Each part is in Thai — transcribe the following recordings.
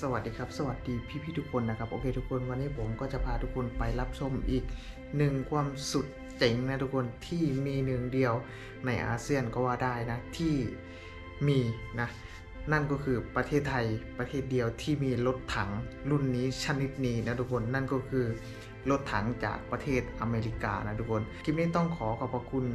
สวัสดีครับ สวัสดีพี่ๆทุกคนนะครับ โอเคทุกคนวันนี้ผมก็จะพาทุกคนไปรับชมอีกหนึ่งความสุดเจ๋งนะทุกคนที่มีหนึ่งเดียวในอาเซียนก็ว่าได้นะ ที่มีนะ นั่นก็คือประเทศไทยประเทศเดียวที่มีรถถังรุ่นนี้ชนิดนี้นะทุกคนนั่นก็คือรถถังจากประเทศอเมริกานะทุกคน คลิปนี้ต้องขอขอบพระคุณ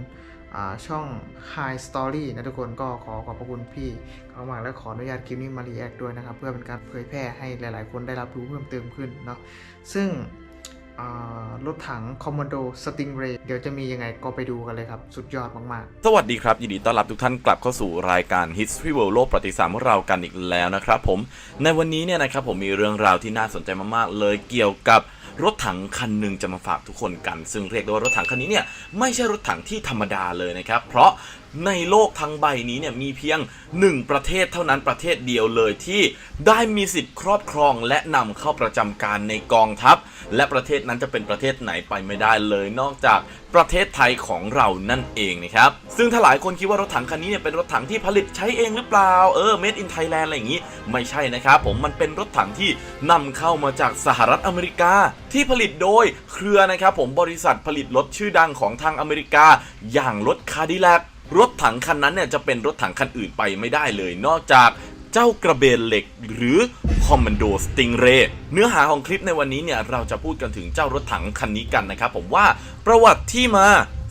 ช่อง High Story นะทุกคนก็ขอขอบพระคุณพี่ขามากและขออนุญาตคลิปนี้มารีแอคด้วยนะครับ เพื่อเป็นการเผยแพร่ให้หลายๆ คนได้รับรู้เพิ่มเติมขึ้นเนาะซึ่งรถถังคอมมานโดสติงเรย์เดี๋ยวจะมียังไงก็ไปดูกันเลยครับ สุดยอดมาก ๆ สวัสดีครับ ยินดีต้อนรับทุกท่านกลับเข้าสู่รายการ History World โลกประวัติศาสตร์ของเรากันอีกแล้วนะครับผมในวันนี้เนี่ยนะครับผมมีเรื่องราวที่น่าสนใจมาก ๆ เลยเกี่ยวกับ รถถังคันหนึ่งจะมาฝากทุกคนกัน ซึ่งเรียกได้ว่ารถถังคันนี้เนี่ยไม่ใช่รถถังที่ธรรมดาเลยนะครับ เพราะ ในโลกทั้งใบนี้เนี่ยมีเพียงหนึ่งประเทศเท่านั้นประเทศเดียวเลยที่ได้มีสิทธิ์ครอบครองและนำเข้าประจำการในกองทัพ และประเทศนั้นจะเป็นประเทศไหนไปไม่ได้เลย นอกจากประเทศไทยของเรานั่นเองนะครับซึ่งถ้าหลายคนคิดว่ารถถังคันนี้เนี่ยเป็นรถถังที่ผลิตใช้เองหรือเปล่าเออ made in Thailand อะไรอย่างนี้ ไม่ใช่นะครับผมมันเป็นรถถังที่นำเข้ามาจากสหรัฐอเมริกา ที่ผลิตโดยเครือนะครับผมบริษัทผลิตรถชื่อดังของทางอเมริกา อย่างรถคาร์ดิแลก รถถังคันนั้นเนี่ยจะเป็นรถถังคันอื่นไปไม่ได้เลย นอกจากเจ้ากระเบนเหล็กหรือคอมมานโดสติงเรเนื้อหาของคลิปในวันนี้เนี่ยเราจะพูดกันถึงเจ้ารถถังคันนี้กันนะครับผมว่าประวัติที่มา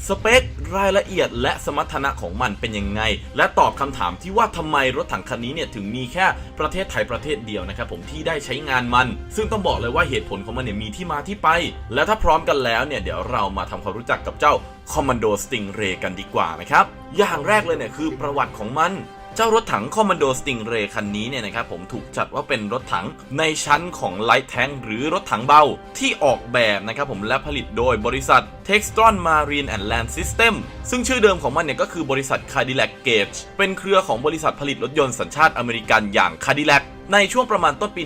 สเปค รายละเอียดและสมรรถนะของมันเป็นยังไง และตอบคำถามที่ว่าทำไมรถถังคันนี้เนี่ยถึงมีแค่ประเทศไทยประเทศเดียวนะครับผมที่ได้ใช้งานมัน ซึ่งต้องบอกเลยว่าเหตุผลของมันเนี่ยมีที่มาที่ไป และถ้าพร้อมกันแล้วเนี่ยเดี๋ยวเรามาทำความรู้จักกับเจ้าคอมมานโดสติงเรกันดีกว่านะครับอย่างแรกเลยเนี่ยคือประวัติของมัน เจ้ารถถังคอมมานโดสติงเรย์คันนี้เนี่ยนะครับผมถูกจัดว่าเป็นรถถังในชั้นของไลท์แท้งหรือรถถังเบาที่ออกแบบนะครับผมและผลิตโดยบริษัท Textron Marine and Land System ซึ่งชื่อเดิมของมันเนี่ยก็คือบริษัท Cadillac Gage เป็นเครือของบริษัทผลิตรถยนต์สัญชาติอเมริกันอย่าง Cadillac ในช่วงประมาณต้นปี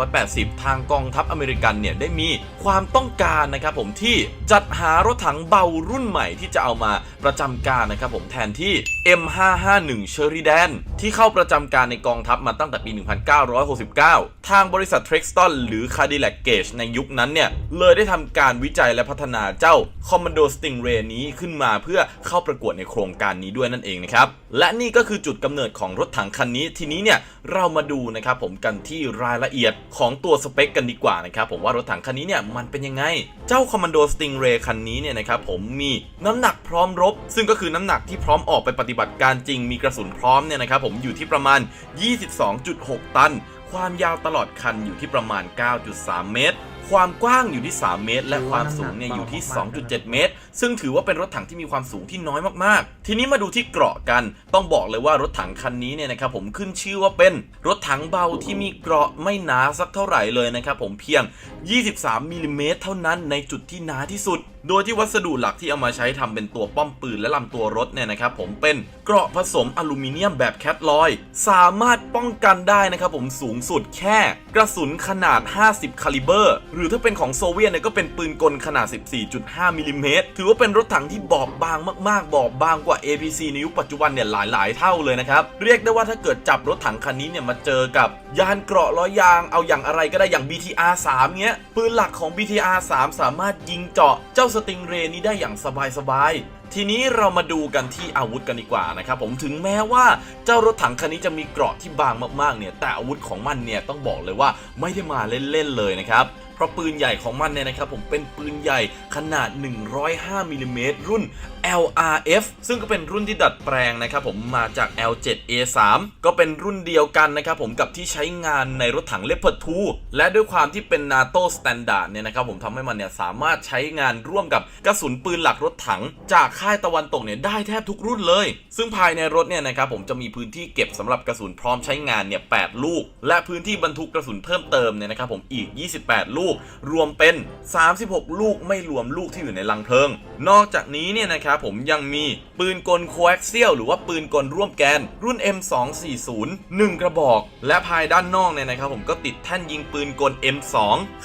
1980 ทางกองทัพอเมริกันเนี่ยได้มีความต้องการนะครับผมที่จัดหารถถังเบารุ่นใหม่ที่จะเอามาประจำการนะครับผมแทนที่ M551 Sheridan ที่เข้าประจำการในกองทัพมาตั้งแต่ปี 1969 ทางบริษัท Trexton หรือ Cadillac Gage ในยุคนั้นเนี่ยเลยได้ทำการวิจัยและพัฒนาเจ้า Commando Stingray นี้ขึ้นมาเพื่อเข้าประกวดในโครงการนี้ด้วยนั่นเองนะครับและนี่ก็คือจุดกำเนิดของรถถังคันนี้ทีนี้เนี่ยเรามาดูนะครับผมกันที่รายละเอียดของตัวสเปคกันดีกว่านะครับผมว่ารถถังคันนี้เนี่ยมันเป็นยังไง เจ้าคอมมานโดสติงเรย์คันนี้เนี่ยนะครับผมมีน้ำหนักพร้อมรบ ซึ่งก็คือน้ำหนักที่พร้อมออกไปปฏิบัติการจริงมีกระสุนพร้อมเนี่ยนะครับผมอยู่ที่ประมาณ 22.6 ตัน ความยาวตลอดคันอยู่ที่ประมาณ 9.3 เมตร ความกว้างอยู่ที่ 3 เมตร และความสูงเนี่ยอยู่ที่ 2.7 เมตร ซึ่งถือว่าเป็นรถถังที่มีความสูงที่น้อยมากๆ ทีนี้มาดูที่เกราะกัน ต้องบอกเลยว่ารถถังคันนี้เนี่ยนะครับผมขึ้นชื่อว่าเป็นรถถังเบาที่มีเกราะไม่หนาสักเท่าไหร่เลยนะครับผมเพียง 23มิลลิเมตรเท่านั้นในจุดที่หนาที่สุด โดยที่วัสดุหลักที่เอามาใช้ทำเป็นตัวป้อมปืนและลำตัวรถเนี่ยนะครับผมเป็นเกราะผสมอลูมิเนียมแบบแคทลอย สามารถป้องกันได้นะครับผมสูงสุดแค่ กระสุนขนาด 50 คาลิเบอร์ หรือถ้าเป็นของโซเวียตเนี่ยก็เป็นปืนกลขนาด 14.5มิลลิเมตรถือว่าเป็นรถถังที่บอบบางมากๆ บอบบางกว่า APC ในยุคปัจจุบันเนี่ยหลายๆ เท่าเลยนะครับ เรียกได้ว่าถ้าเกิดจับรถถังคันนี้เนี่ยมาเจอกับยานเกราะล้อยางเอาอย่างอะไรก็ได้อย่าง BTR 3เงี้ยปืนหลักของ BTR 3 สามารถยิงเจาะเจ้าสติงเรย์นี้ได้อย่างสบายๆทีนี้เรามาดูกันที่อาวุธกันดีกว่านะครับผมถึงแม้ว่าเจ้ารถถังคันนี้จะมีเกราะที่บางมากๆเนี่ยแต่อาวุธของมันเนี่ยต้องบอกเลยว่าไม่ได้มาเล่นๆเลยนะครับ เพราะปืนใหญ่ของมันเนี่ยนะครับผมเป็นปืนใหญ่ขนาด 105มิลลิเมตรรุ่น LRF ซึ่งก็เป็นรุ่นที่ดัดแปลงนะครับผมมาจาก L7A3 ก็เป็นรุ่นเดียวกันนะครับผมกับที่ใช้งานในรถถัง Leopard 2และด้วยความที่เป็น NATO Standard เนี่ยนะครับผมทำให้มันเนี่ยสามารถใช้งานร่วมกับกระสุนปืนหลักรถถัง จากค่ายตะวันตกเนี่ยได้แทบทุกรุ่นเลย ซึ่งภายในรถเนี่ยนะครับผมจะมีพื้นที่เก็บสำหรับกระสุนพร้อมใช้งานเนี่ย8ลูก และพื้นที่บรรทุกกระสุนเพิ่มเติมเนี่ยนะครับผมอีก 28 ลูกลูก รวมเป็น 36 ลูกไม่รวมลูกที่อยู่ในลังเพลิง นอกจากนี้เนี่ยนะครับผมยังมีปืนกลโคแอ็กเซียลหรือว่าปืนกลร่วมแกน รุ่น M240 1 กระบอก และภายด้านนอกเนี่ยนะครับผมก็ติดแท่นยิงปืนกล M2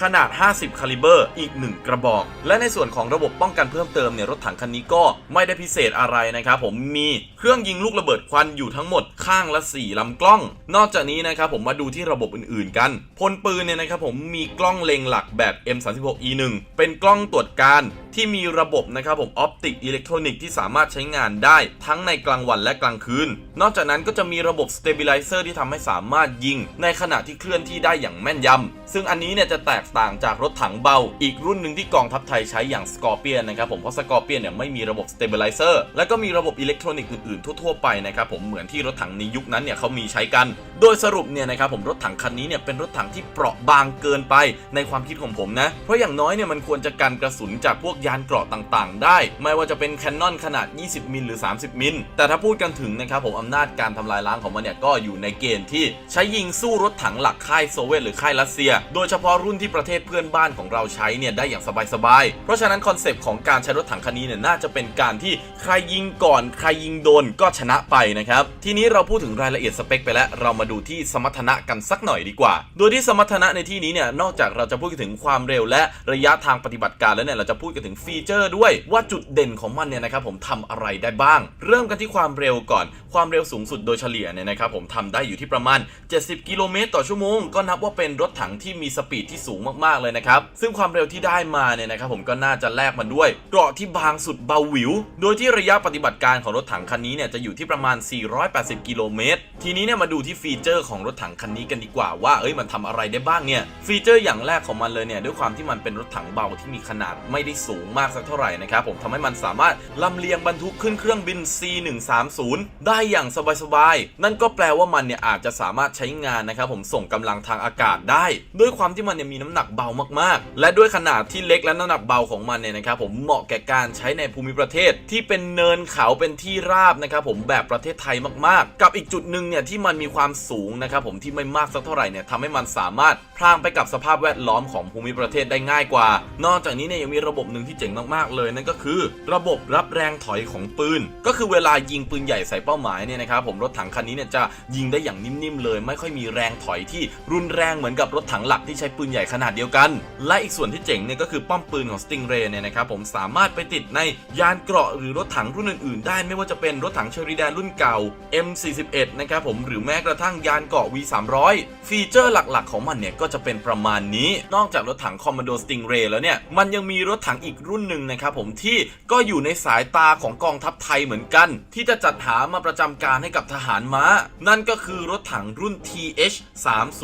ขนาด 50 คาลิเบอร์อีก 1 กระบอก และในส่วนของระบบป้องกันเพิ่มเติมเนี่ยรถถังคันนี้ก็ไม่ได้พิเศษอะไรนะครับผมมีเครื่องยิงลูกระเบิดควันอยู่ทั้งหมดข้างละ 4 ลำกล้อง นอกจากนี้นะครับผมมาดูที่ระบบอื่นๆ กัน พลปืนเนี่ยนะครับผมมีกล้องเล็งหลักแบบ M36E1 เป็นกล้องตรวจการที่มีระบบนะครับผมออปติกอิเล็กทรอนิกส์ที่สามารถใช้งานได้ทั้งในกลางวันและกลางคืน นอกจากนั้นก็จะมีระบบสเตเบลิเซอร์ที่ทำให้สามารถยิง ในขณะที่เคลื่อนที่ได้อย่างแม่นยำซึ่งอันนี้เนี่ยจะแตกต่างจากรถถังเบา อีกรุ่นหนึ่งที่กองทัพไทยใช้อย่างสกอร์เปียนนะครับผมเพราะสกอร์เปียนเนี่ยไม่มีระบบสเตเบลิเซอร์และก็มีระบบอิเล็กทรอนิกส์อื่นๆทั่วๆไปนะครับผมเหมือนที่รถถังในยุคนั้นเนี่ยเขามีใช้กัน โดยสรุปเนี่ยนะครับผมรถถังคันนี้เนี่ยเป็นรถถังที่เปราะบางเกินไปในความคิดของผมนะ เพราะอย่างน้อยเนี่ยมันควรจะกันกระสุนจากพวกยานเกราะต่างๆ ได้ ไม่ว่าจะเป็นแคนนอนขนาด 20 มิลหรือ 30 มิล แต่ถ้าพูดกันถึงนะครับผมอำนาจการทำลายล้างของมันเนี่ยก็อยู่ในเกณฑ์ที่ใช้ยิงสู้รถถังหลักค่ายโซเวียตหรือค่ายรัสเซีย โดยเฉพาะรุ่นที่ประเทศเพื่อนบ้านของเราใช้เนี่ยได้อย่างสบายๆ เพราะฉะนั้นคอนเซปต์ของการใช้รถถังคันนี้เนี่ยน่าจะเป็นการที่ใครยิงก่อนใครยิงโดนก็ชนะไปนะครับทีนี้เราพูดถึงรายละเอียดสเปคไปแล้วเรามาดูที่สมรรถนะกันสักหน่อยดีกว่า โดยที่สมรรถนะในที่นี้เนี่ยนอกจากเราจะพูดถึงความเร็วและระยะทางปฏิบัติการแล้วเนี่ยเราจะพูดกันถึงฟีเจอร์ด้วยว่าจุดเด่นของมันเนี่ยนะครับผมทำอะไรได้บ้าง เริ่มกันที่ความเร็วก่อนความเร็วสูงสุดโดยเฉลี่ยเนี่ยนะครับผมทำได้อยู่ที่ประมาณ 70 กิโลเมตรต่อชั่วโมง ก็นับว่าเป็นรถถังที่มีสปีดที่สูงมากๆเลยนะครับซึ่งความเร็วที่ได้มาเนี่ยนะครับผมก็น่าจะแลกมาด้วยเกราะที่บางสุดเบาหวิว โดยที่ระยะปฏิบัติการของรถถังคันนี้เนี่ยจะอยู่ที่ประมาณ 480 กิโลเมตร ทีนี้เนี่ยมาดูที่ฟีเจอร์ของรถถังคันนี้กันดีกว่าว่าเอ้ยมันทำอะไรได้บ้างเนี่ยฟีเจอร์อย่างแรกของมันเลยเนี่ยด้วยความที่มันเป็นรถถังเบาที่มีขนาดไม่ได้สูงมากสักเท่าไหร่นะครับผมทำให้มันสามารถลำเลียงบรรทุกขึ้นเครื่องบิน C130 ได้อย่างสบายๆ นั่นก็แปลว่ามันเนี่ยอาจจะสามารถใช้งานนะครับผมส่งกำลังทางอากาศได้ ด้วยความที่มันเนี่ยมีน้ำหนักเบามากๆ และด้วยขนาดที่เล็กและน้ำหนักเบาของมันเนี่ยนะครับผมเหมาะแก่การใช้ในภูมิประเทศที่เป็นเนินเขาเป็นที่ราบนะครับผมแบบประเทศไทยมากๆ กับอีกจุดหนึ่งเนี่ยที่มันมีความสูงนะครับผมที่ไม่มากสักเท่าไหร่เนี่ยทำให้มันสามารถพรางไปกับสภาพแวดล้อมของภูมิประเทศได้ง่ายกว่า นอกจากนี้เนี่ยยังมีระบบหนึ่งที่เจ๋งมากๆเลย นั่นก็คือ ระบบรับแรงถอยของปืน ก็คือเวลายิงปืนใหญ่ใส่เป้าหมายเนี่ยนะครับผมรถถังคันนี้เนี่ยจะยิงได้อย่างนิ่มๆเลย ไม่ค่อยมีแรงถอยที่รุนแรงเหมือนกับรถถังหลักที่ใช้ปืนใหญ่ขนาดเดียวกัน และอีกส่วนที่เจ๋งเนี่ยก็คือป้อมปืนของ Stingray เนี่ยนะครับผมสามารถไปติดในยานเกราะหรือรถถังรุ่นอื่นๆ ได้ไม่ว่าจะเป็นรถถังเชอริแดนรุ่นเก่า M41 นะครับผมหรือแม้กระทั่งยานเกราะ V300 ฟีเจอร์หลักๆ ของมันเนี่ยก็จะเป็นประมาณนี้นอกจากรถถัง Commodore Stingray แล้วเนี่ย มันยังมีรถถังอีกรุ่นหนึ่งนะครับผมที่ก็อยู่ในสายตาของกองทัพไทยเหมือนกัน ที่จะจัดหามาประจำการให้กับทหารม้า นั่นก็คือรถถังรุ่น TH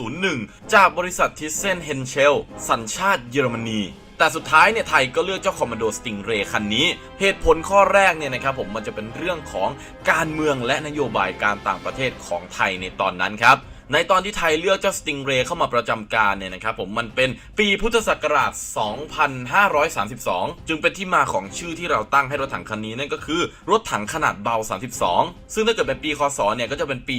301จากบริษัท Thyssen Henschel สัญชาติเยอรมนีแต่สุดท้ายเนี่ยไทยก็เลือกเจ้า Commodore Stingray คันนี้ เหตุผลข้อแรกเนี่ยนะครับผมมันจะเป็นเรื่องของการเมืองและนโยบายการต่างประเทศของไทยในตอนนั้นครับ ในตอนที่ไทยเลือกเจ้า Stingray เข้ามาประจำการเนี่ยนะครับผมมันเป็นปีพุทธศักราช 2532 จึงเป็นที่มาของชื่อที่เราตั้งให้รถถังคันนี้นั่นก็คือรถถังขนาดเบา 32 ซึ่งถ้าเกิดเป็นปีคศเนี่ยก็จะเป็นปี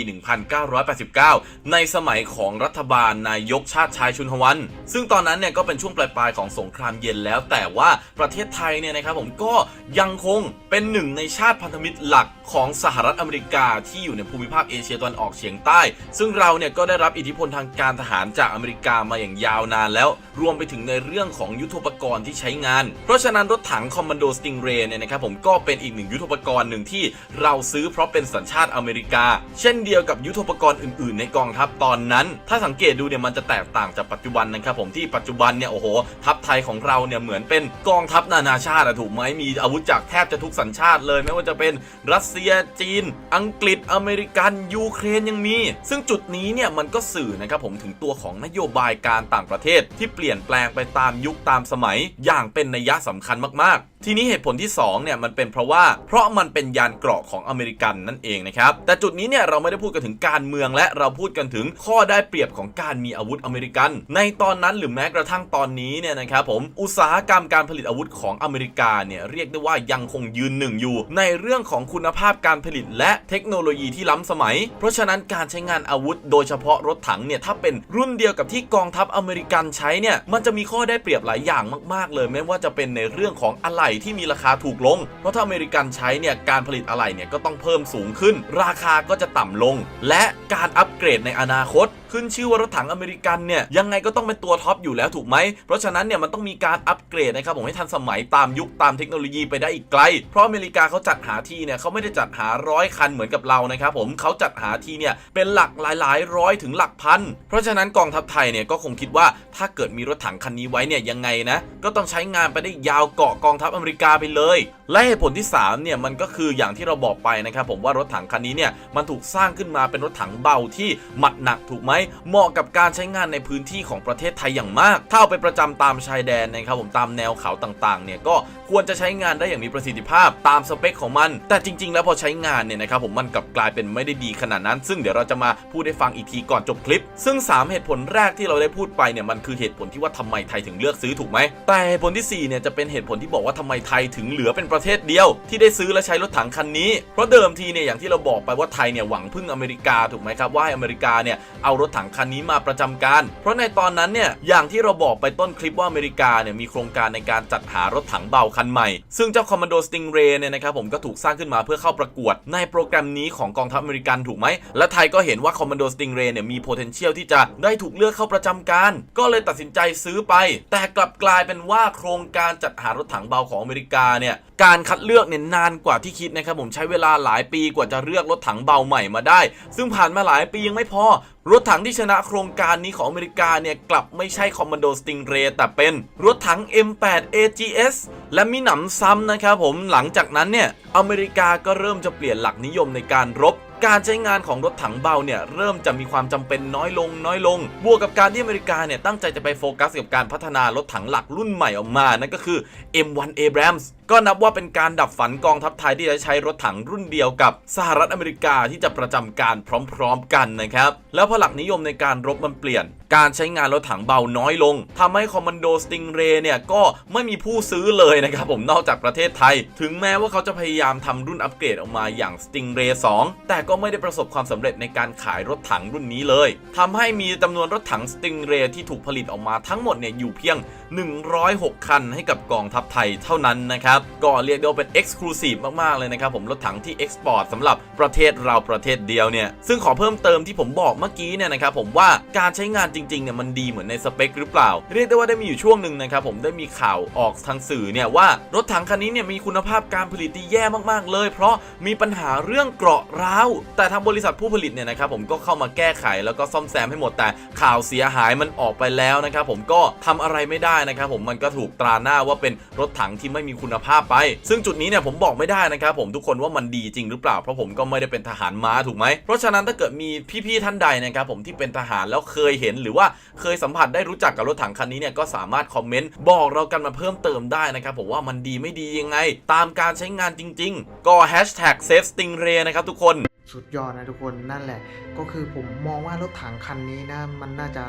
1989 ในสมัยของรัฐบาลนายกชาติชายชุนฮวัน ซึ่งตอนนั้นเนี่ยก็เป็นช่วงปลายๆของสงครามเย็นแล้ว แต่ว่าประเทศไทยเนี่ยนะครับผมก็ยังคงเป็นหนึ่งในชาติพันธมิตรหลักของสหรัฐอเมริกาที่อยู่ในภูมิภาคเอเชียตะวันออกเฉียงใต้ ซึ่งเราเนี่ยก็ได้รับอิทธิพลทางการทหารจากอเมริกามาอย่างยาวนานแล้ว รวมไปถึงในเรื่องของยุทโธปกรณ์ที่ใช้งาน เพราะฉะนั้นรถถังคอมมานโดสติงเรย์เนี่ยนะครับผมก็เป็นอีกหนึ่งยุทโธปกรณ์หนึ่งที่เราซื้อเพราะเป็นสัญชาติอเมริกา เช่นเดียวกับยุทโธปกรณ์อื่นๆ ในกองทัพตอนนั้น ถ้าสังเกตดูเนี่ยมันจะแตกต่างจากปัจจุบันนะครับผมที่ปัจจุบันเนี่ยโอ้โหทัพไทยของเราเนี่ยเหมือนเป็นกองทัพนานาชาติอะถูกไหมมีอาวุธจากแทบจะทุกสัญชาติเลย ไม่ว่าจะเป็นรัสเซียจีน อังกฤษอเมริกันยูเครนยังมี ซึ่งจุดนี้เนี่ยมันก็สื่อนะครับผมถึงตัวของนโยบายการต่างประเทศที่เปลี่ยนแปลงไปตามยุคตามสมัยอย่างเป็นนัยยะสำคัญมากๆทีนี้เหตุผลที่2เนี่ยมันเป็นเพราะว่าเพราะมันเป็นยานเกราะของอเมริกันนั่นเองนะครับแต่จุดนี้เนี่ยเราไม่ได้พูดกันถึงการเมืองและเราพูดกันถึงข้อได้เปรียบของการมีอาวุธอเมริกัน ในตอนนั้นหรือแม้กระทั่งตอนนี้เนี่ยนะครับผมอุตสาหกรรมการผลิตอาวุธของอเมริกาเนี่ยเรียกได้ว่ายังคงยืนหนึ่งอยู่ ในเรื่องของคุณภาพการผลิตและเทคโนโลยีที่ล้ำสมัย เพราะฉะนั้นการใช้งานอาวุธ โดยเฉพาะรถถังเนี่ยถ้าเป็นรุ่นเดียวกับที่กองทัพอเมริกันใช้เนี่ยมันจะมีข้อได้เปรียบหลายอย่างมาก ๆ เลย ไม่ว่าจะเป็นในเรื่องของอะไหล่ที่มีราคาถูกลง เพราะถ้าอเมริกันใช้เนี่ยการผลิตอะไหล่เนี่ยก็ต้องเพิ่มสูงขึ้น ราคาก็จะต่ำลง และการอัปเกรดในอนาคต ขึ้นชื่อว่ารถถังอเมริกันเนี่ยยังไงก็ต้องเป็นตัวท็อปอยู่แล้วถูกไหม เพราะฉะนั้นเนี่ยมันต้องมีการอัปเกรดนะครับผมให้ทันสมัยตามยุคตามเทคโนโลยีไปได้อีกไกล เพราะอเมริกาเขาจัดหาที่เนี่ยเขาไม่ได้จัดหาร้อยคันเหมือนกับเรานะครับผมเขาจัดหาที่เนี่ยเป็นหลักหลาย ๆ ร้อยถึงหลักพัน เพราะฉะนั้นกองทัพไทยเนี่ยก็คงคิดว่าถ้าเกิดมีรถถังคันนี้ไว้เนี่ยยังไงนะก็ต้องใช้งานไปได้ยาวเกาะกองทัพอเมริกาไปเลย และเหตุผลที่3เนี่ยมันก็คืออย่างที่เราบอกไปนะครับผมว่ารถถังคันนี้เนี่ยมันถูกสร้างขึ้นมาเป็นรถถังเบาที่หมัดหนักถูกไหมเหมาะกับการใช้งานในพื้นที่ของประเทศไทยอย่างมาก ถ้าเอาไปประจำตามชายแดนนะครับผมตามแนวเขาต่างๆเนี่ยก็ ควรจะใช้งานได้อย่างมีประสิทธิภาพตามสเปคของมัน แต่จริง ๆ แล้วพอใช้งานเนี่ยนะครับผมมันกลับกลายเป็นไม่ได้ดีขนาดนั้น ซึ่งเดี๋ยวเราจะมาพูดให้ฟังอีกทีก่อนจบคลิป ซึ่ง 3 เหตุผลแรกที่เราได้พูดไปเนี่ยมันคือเหตุผลที่ว่าทำไมไทยถึงเลือกซื้อถูกไหมแต่เหตุผลที่สี่เนี่ยจะเป็นเหตุผลที่บอกว่าทำไมไทยถึงเหลือเป็นประเทศเดียว ที่ได้ซื้อและใช้รถถังคันนี้เพราะเดิมทีเนี่ยอย่างที่เราบอกไปว่าไทยเนี่ยหวังพึ่งอเมริกาถูกไหมครับว่าให้อเมริกาเนี่ยเอารถถังคันนี้มาประจำการ เพราะในตอนนั้นเนี่ยอย่างที่เราบอกไปต้นคลิปว่าอเมริกาเนี่ยมีโครงการในการจัดหารถถังเบาคันใหม่ ซึ่งเจ้าคอมมานโดสติงเรย์เนี่ยนะครับผมก็ถูกสร้างขึ้นมาเพื่อเข้าประกวดในโปรแกรมนี้ของกองทัพอเมริกันถูกไหม และไทยก็เห็นว่าคอมมานโดสติงเรย์เนี่ยมี potential ที่จะได้ถูกเลือกเข้าประจำการ ก็เลยตัดสินใจซื้อไป แต่กลับกลายเป็นว่าโครงการจัดหารถถังเบาของอเมริกาเนี่ย การคัดเลือกเนี่ยนานกว่าที่คิดนะครับผมใช้เวลาหลายปีกว่าจะเลือกรถถังเบาใหม่มาได้ ซึ่งผ่านมาหลายปียังไม่พอ รถถังที่ชนะโครงการนี้ของอเมริกาเนี่ยกลับไม่ใช่คอมมานโดสติงเรแต่เป็นรถถัง M8 AGS และมีหนำซ้ำนะครับผมหลังจากนั้นเนี่ยอเมริกาก็เริ่มจะเปลี่ยนหลักนิยมในการรบ การใช้งานของรถถังเบาเนี่ยเริ่มจะมีความจำเป็นน้อยลงน้อยลง บวกกับการที่อเมริกาเนี่ยตั้งใจจะไปโฟกัสกับการพัฒนารถถังหลักรุ่นใหม่ออกมา นั่นก็คือ M1 Abrams ก็นับว่าเป็นการดับฝันกองทัพไทยที่จะใช้รถถังรุ่นเดียวกับสหรัฐอเมริกาที่จะประจำการพร้อมๆกันนะครับ แล้วพอหลักนิยมในการรบมันเปลี่ยน การใช้งานรถถังเบาน้อยลงทำให้คอมมานโดสติงเรเนี่ยก็ไม่มีผู้ซื้อเลยนะครับผมนอกจากประเทศไทย ถึงแม้ว่าเขาจะพยายามทำรุ่นอัปเกรดออกมาอย่าง Stingray 2แต่ก็ไม่ได้ประสบความสำเร็จในการขายรถถังรุ่นนี้เลยทำให้มีจำนวนรถถังสติงเรย์ที่ถูกผลิตออกมาทั้งหมดเนี่ยอยู่เพียง106 คันให้กับกองทัพไทยเท่านั้นนะครับก็เรียกได้ว่าเป็น Exclusive มาก ๆ เลยนะครับผมรถถังที่ Export สำหรับประเทศเราประเทศเดียวเนี่ยซึ่งขอเพิ่มเติมที่ผมบอกเมื่อกี้เนี่ยนะครับผมว่าการใช้งานจริง ๆ เนี่ยมันดีเหมือนในสเปคหรือเปล่า เรียกได้ว่าได้มีอยู่ช่วงหนึ่งนะครับผมได้มีข่าวออกทางสื่อเนี่ยว่ารถถังคันนี้เนี่ยมีคุณภาพการผลิตที่แย่มาก ๆ เลย เพราะมีปัญหาเรื่องเกราะร้าว แต่ทางบริษัทผู้ผลิตเนี่ยนะครับผมก็เข้ามาแก้ไขแล้วก็ซ่อมแซมให้หมดแต่ข่าวเสียหายมันออกไปแล้วนะครับผมก็ทำอะไรไม่ได้นะครับผมมันก็ถูกตราหน้าว่าเป็นรถถังที่ไม่มีคุณภาพไป ซึ่งจุดนี้เนี่ยผมบอกไม่ได้นะครับผมทุกคนว่ามันดีจริงหรือเปล่าเพราะผมก็ไม่ได้เป็นทหารม้าถูกไหมเพราะฉะนั้นถ้าเกิดมีพี่ๆท่านใดนะครับผมที่เป็นทหารแล้วเคยเห็นหรือว่าเคยสัมผัสได้รู้จักกับรถถังคันนี้เนี่ยก็สามารถคอมเมนต์บอกเรากันมาเพิ่มเติมได้นะครับผมว่ามันดีไม่ดียังไง ตามการใช้งานจริง ๆ ก็ hashtag save stingray นะครับทุกคน สุดยอดนะทุกคนนั่นแหละ ก็คือผมมองว่ารถถังคันนี้นะมันน่าจะ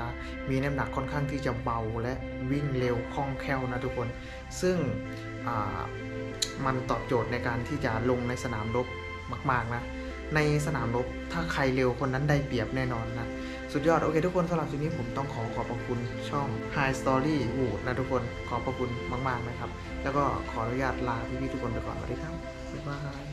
มีน้ำหนักค่อนข้างที่จะเบาและวิ่งเร็วคล่องแคล่วนะทุกคน ซึ่งมันตอบโจทย์ในการที่จะลงในสนามรบมาก ๆ นะ ในสนามรบถ้าใครเร็วคนนั้นได้เปรียบแน่นอนนะ สุดยอด โอเค ทุกคนสำหรับคลิปนี้ผมต้องขอขอบพระคุณช่อง High Story วูดนะทุกคนขอบพระคุณมาก ๆ นะครับ แล้วก็ขออนุญาตลาพี่ๆทุกคนไปก่อนสวัสดีครับบ๊ายบาย